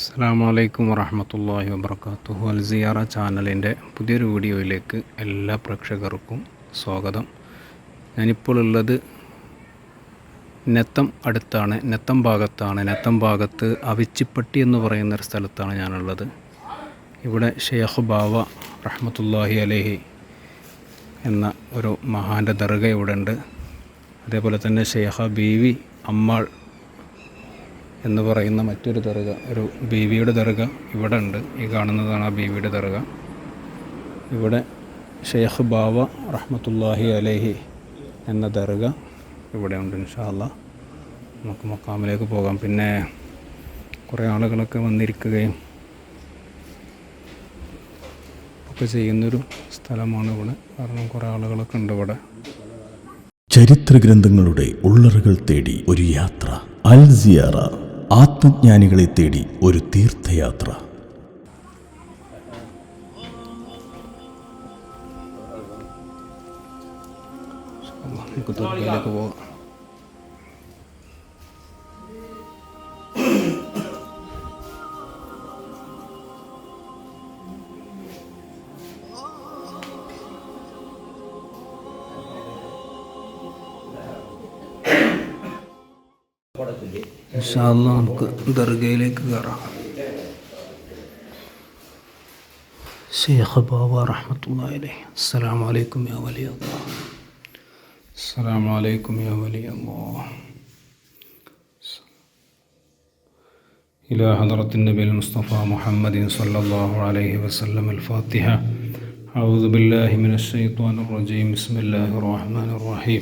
അസ്സാം വലൈക്കും വറഹമത്തല്ലാഹി വബർക്കാത്തുഹു അൽ സിയാറ ചാനലിന്റെ പുതിയൊരു വീഡിയോയിലേക്ക് എല്ലാ പ്രേക്ഷകർക്കും സ്വാഗതം. ഞാനിപ്പോൾ ഉള്ളത് നെത്തം അടുത്താണ് നെത്തം ഭാഗത്താണ്. നെത്തം ഭാഗത്ത് അവിച്ചിപ്പട്ടി എന്ന് പറയുന്ന ഒരു സ്ഥലത്താണ് ഞാനുള്ളത്. ഇവിടെ ഷെയ്ഖ് ബാവ റഹ്മത്തുല്ലാഹി അലഹി എന്ന ഒരു മഹാന്റെ ദർഗ ഇവിടെ ഉണ്ട്. അതേപോലെ തന്നെ ഷെയ്ഖ ബീവി അമ്മാൾ എന്ന് പറയുന്ന മറ്റൊരു ദർഗ ഒരു ബീവിയുടെ ദർഗ ഇവിടെ ഉണ്ട്. ഈ കാണുന്നതാണ് ആ ബീവിയുടെ ദർഗ. ഇവിടെ ഷെയ്ഖ് ബാവ റഹ്മത്തുല്ലാഹി അലഹി എന്ന ദർഗ ഇവിടെ ഉണ്ട് ഇൻഷാല്ല നമുക്ക് മക്കാമിലേക്ക് പോകാം. പിന്നെ കുറേ ആളുകളൊക്കെ വന്നിരിക്കുകയും ഒക്കെ ചെയ്യുന്നൊരു സ്ഥലമാണ് ഇവിടെ. കാരണം കുറേ ആളുകളൊക്കെ ഉണ്ട് ഇവിടെ. ചരിത്ര ഗ്രന്ഥങ്ങളുടെ ഉള്ളറുകൾ തേടി ഒരു യാത്ര. അൽ സിയാറ. ആത്മജ്ഞാനികളെ തേടി ഒരു തീർത്ഥയാത്ര. നമുക്ക് ദർഗയിലേക്ക് പോകാം ഇൻഷാല്ല നമുക്ക് ദർഗയിലേക്ക് കയറാം ഷെയ്ഖ് ബാബ റഹ്മത്തുള്ളാഹി അലൈഹി അസ്സലാമു അലൈക്കും യാ വലിയ അല്ലാഹ് അസ്സലാമു അലൈക്കും യാ വലിയ അല്ലാഹ് إلى حضرة النبي المصطفى محمد صلى الله عليه وسلم الفاتحة أعوذ بالله من الشيطان الرجيم بسم الله الرحمن الرحيم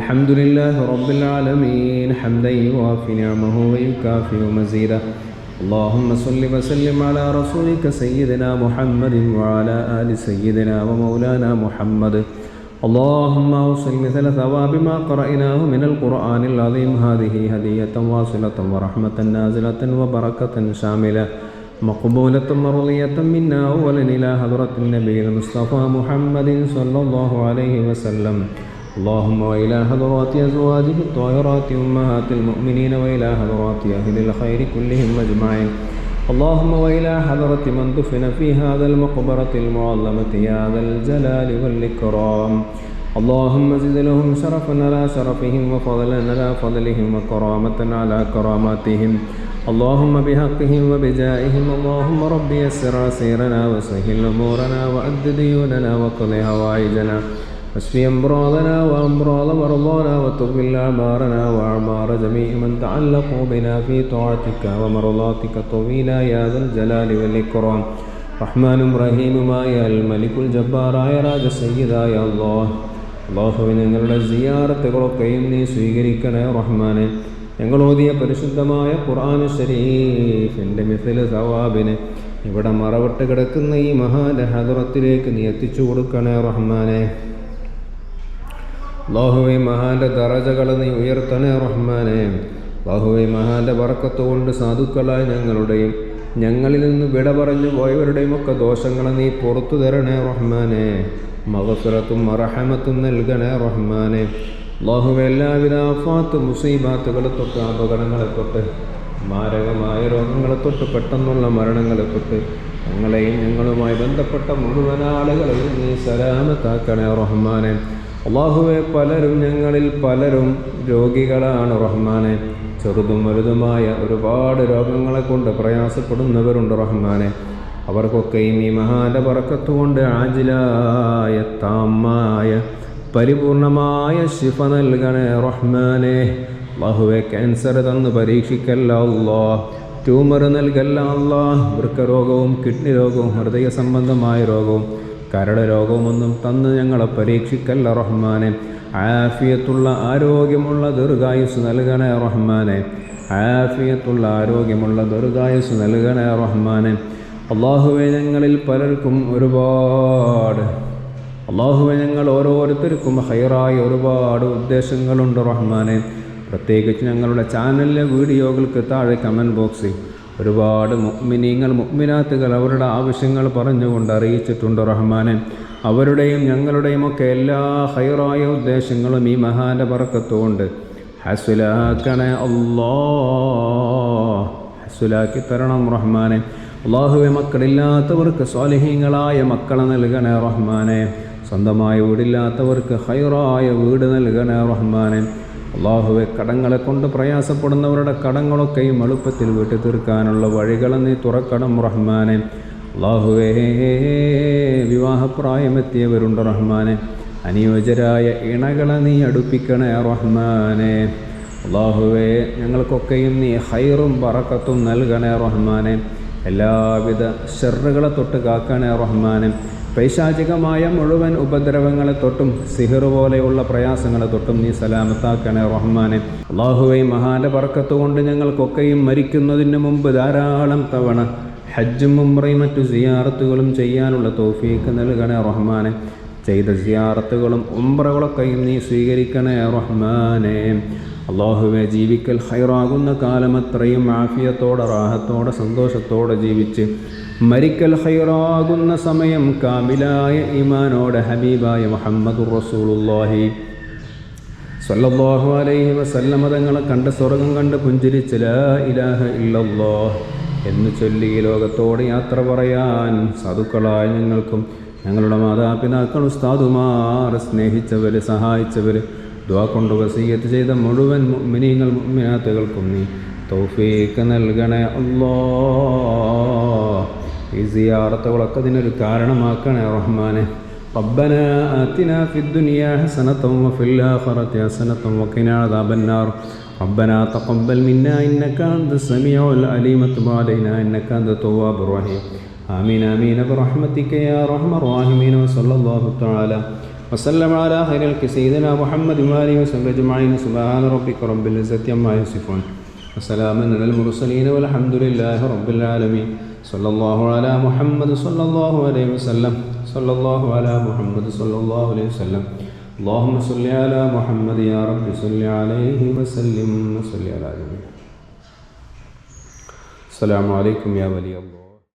الحمد لله رب العالمين حمدا يوافي نعمه ويكافئ مزيده. اللهم صل وسلم على رسولك سيدنا محمد وعلى آل سيدنا ومولانا محمد. اللهم اوصل مثل ثواب ما قرأناه من القرآن العظيم. هذه هدية واصلة ورحمة نازلة وبركة شاملة. مقبولة مرضية منا أولا إلى حضرة النبي المصطفى محمد صلى الله عليه وسلم. اللهم وإلى حضرات أزواجه الطاهرات أمهات المؤمنين وإلى حضرات أهل الخير كلهم أجمعين. اللهم وإلى حضرة من دفن في هذا المقبرة المعظمة يا ذا الجلال والإكرام. اللهم زد لهم شرفا على شرفهم وفضلا على فضلهم وكرامة على كراماتهم. اللهم بحقهم وبجائهم. اللهم رب يسر عسيرنا وسهل أمورنا وأد ديوننا وقضي هوائجنا واشفي أمراضنا وأمراض مرضانا وتغفر أعمارنا وأعمار جميع من تعلقوا بنا في طاعتك ومرضاتك طويلا يا ذا الجلال والإكرام رحمن رحيم يا الملك الجبار يا راج سيدا يا الله അള്ളാഹുവിന് ഞങ്ങളുടെ സിയാറത്തുകളൊക്കെയും നീ സ്വീകരിക്കണേ റഹ്മാനെ ഞങ്ങൾ ഓതിയ പരിശുദ്ധമായ ഖുർആൻ ഷരീഫിൻ്റെ മിഥില് സവാബിന് ഇവിടെ മറവിട്ട് കിടക്കുന്ന ഈ മഹാന്റെ ഹദറത്തിലേക്ക് നീ എത്തിച്ചു കൊടുക്കണേ റഹ്മാനെ അള്ളാഹുവെ മഹാന്റെ ദറജകൾ നീ ഉയർത്തണേ റഹ്മാനെ. അള്ളാഹുവെ മഹാന്റെ വറക്കത്ത് കൊണ്ട് സാധുക്കളായ ഞങ്ങളുടെയും ഞങ്ങളിൽ നിന്ന് വിട പറഞ്ഞു പോയവരുടെയും ഒക്കെ ദോഷങ്ങൾ നീ പുറത്തു തരണേ റഹ്മാനെ. മകസുരത്തും മറഹമത്തും നൽകണേ റഹ്മാനെ. അള്ളാഹുവെ എല്ലാവിധ ആഫാത്ത് മുസീബാത്തുകളെ തൊട്ട് അപകടങ്ങളെ തൊട്ട് മാരകമായ രോഗങ്ങളെ തൊട്ട് പെട്ടെന്നുള്ള മരണങ്ങളെ തൊട്ട് ഞങ്ങളെയും ഞങ്ങളുമായി ബന്ധപ്പെട്ട മുഴുവൻ ആളുകളെയും നീ സലാമത്താക്കണേ റഹ്മാനെ. അള്ളാഹുവെ പലരും ഞങ്ങളിൽ പലരും രോഗികളാണ് റഹ്മാനെ. ചെറുതും വലുതുമായ ഒരുപാട് രോഗങ്ങളെ കൊണ്ട് പ്രയാസപ്പെടുന്നവരുണ്ട് റഹ്മാനെ. അവർക്കൊക്കെയും ഈ മഹാന്റെ പറക്കത്തുകൊണ്ട് ആജിലായ താമായ പരിപൂർണമായ ശിഫ നൽകണേ റഹ്മാനെ. അള്ളാഹുവെ ക്യാൻസർ തന്ന് പരീക്ഷിക്കല്ല അല്ലാ ട്യൂമർ നൽകല്ല അല്ലാ വൃക്കരോഗവും കിഡ്നി രോഗവും ഹൃദയ സംബന്ധമായ രോഗവും കരട് രോഗമൊന്നും തന്ന് ഞങ്ങളെ പരീക്ഷിക്കല്ല റഹ്മാനെ. ആഫിയത്തുള്ള ആരോഗ്യമുള്ള ദീർഘായുസ് നൽകണേ റഹ്മാനെ. ആഫിയത്തുള്ള ആരോഗ്യമുള്ള ദീർഘായുസ് നൽകണേ റഹ്മാനെ. അള്ളാഹുവെ ഞങ്ങളിൽ പലർക്കും ഒരുപാട്. അള്ളാഹുവെ ഞങ്ങൾ ഓരോരുത്തർക്കും ഹൈറായി ഒരുപാട് ഉദ്ദേശങ്ങളുണ്ട് റഹ്മാനെ. പ്രത്യേകിച്ച് ഞങ്ങളുടെ ചാനലിലെ വീഡിയോകൾക്ക് താഴെ കമന്റ് ബോക്സിൽ ഒരുപാട് മുഗ്മിനീങ്ങൾ മുഗ്മിനാത്തുകൾ അവരുടെ ആവശ്യങ്ങൾ പറഞ്ഞുകൊണ്ട് അറിയിച്ചിട്ടുണ്ട് റഹ്മാൻ അവരുടെയും ഞങ്ങളുടെയും ഒക്കെ എല്ലാ ഹൈറായ ഉദ്ദേശങ്ങളും ഈ മഹാന്റെ പറക്കത്തുകൊണ്ട്. ഹസുലാക്കണേ അല്ലോ ഹസുലാക്കി തരണം റഹ്മാനെ. അള്ളാഹുവെ മക്കളില്ലാത്തവർക്ക് സ്വാലിഹീങ്ങളായ മക്കളെ നൽകണേ റഹ്മാനെ. സ്വന്തമായ വീടില്ലാത്തവർക്ക് ഹൈറായ വീട് നൽകണേ റഹ്മാനെ. അള്ളാഹുവെ കടങ്ങളെ കൊണ്ട് പ്രയാസപ്പെടുന്നവരുടെ കടങ്ങളൊക്കെയും എളുപ്പത്തിൽ വീട്ടി തീർക്കാനുള്ള വഴികളെ നീ തുറക്കണം റഹ്മാനെ. അള്ളാഹുവേ വിവാഹപ്രായമെത്തിയവരുണ്ട് റഹ്മാനെ. അനുയോജ്യരായ ഇണകളെ നീ അടുപ്പിക്കണേ റഹ്മാനെ. അള്ളാഹുവേ ഞങ്ങൾക്കൊക്കെയും നീ ഹൈറും പറക്കത്തും നൽകണേ റഹ്മാനെ. എല്ലാവിധ ഷെറുകളെ തൊട്ട് കാക്കാനെ റഹ്മാനും. പൈശാചികമായ മുഴുവൻ ഉപദ്രവങ്ങളെ തൊട്ടും സിഹിർ പോലെയുള്ള പ്രയാസങ്ങളെ തൊട്ടും നീ സലാമത്താക്കണേ റഹ്മാനെ. അള്ളാഹുവൈ മഹാന്റെ പറക്കത്തുകൊണ്ട് ഞങ്ങൾക്കൊക്കെയും മരിക്കുന്നതിന് മുമ്പ് ധാരാളം തവണ ഹജ്ജും മുംറയും മറ്റു സിയാറത്തുകളും ചെയ്യാനുള്ള തോഫീക്ക് നൽകണേ റഹ്മാനെ. ചെയ്ത സിയാറത്തുകളും ഉംറകളൊക്കെയും നീ സ്വീകരിക്കണേ റഹ്മാനെ. അള്ളാഹുവെ ജീവിക്കൽ ഹൈറാകുന്ന കാലമത്രയും ആഫിയത്തോടെ റാഹത്തോടെ സന്തോഷത്തോടെ ജീവിച്ച് മരിക്കൽ ഹൈറാകുന്ന സമയം കാമിലായ ഇമാനോടെ ഹബീബായ മുഹമ്മദ് റസൂലുല്ലാഹി സല്ലല്ലാഹു അലൈഹി വസല്ലമ തങ്ങളെ കണ്ട് സ്വർഗം കണ്ട് പുഞ്ചിരിച്ച് ലാ ഇലാഹ ഇല്ലല്ലോ എന്ന് ചൊല്ലി ഈ ലോകത്തോട് യാത്ര പറയാൻ സാധുക്കളായ ഞങ്ങൾക്കും ഞങ്ങളുടെ മാതാപിതാക്കൾ ഉസ്താദുമാർ സ്നേഹിച്ചവർ സഹായിച്ചവർ ദ്വാ കൊണ്ട് വസീയത്ത് ചെയ്ത മുഴുവൻ മിനിങ്ങൾ മിനാത്തുകൾക്കും നീ തൗഫീക്ക് നൽകണേ അല്ലോ ഈ സിയാറത്തുകളൊക്കെ ഇതിനൊരു കാരണമാക്കണേ റഹ്മാനെ ربنا آتنا في الدنيا حسنة وفي الآخرة حسنة وقنا عذاب النار ربنا تقبل منا إنك أنت السميع العليم تب علينا إنك أنت التواب الرحيم آمين آمين برحمتك يا أرحم الراحمين وصلى الله تعالى وسلم على خير الك سيدنا محمد وآله وسلم أجمعين سبحان ربك رب العزة عما يصفون وسلام على المرسلين والحمد لله رب العالمين صلى الله على محمد صلى الله عليه وسلم صلى الله على محمد صلى الله عليه وسلم اللهم صل على محمد يا رب صل عليه وسلم وصل على جميع السلام عليكم يا ولي الله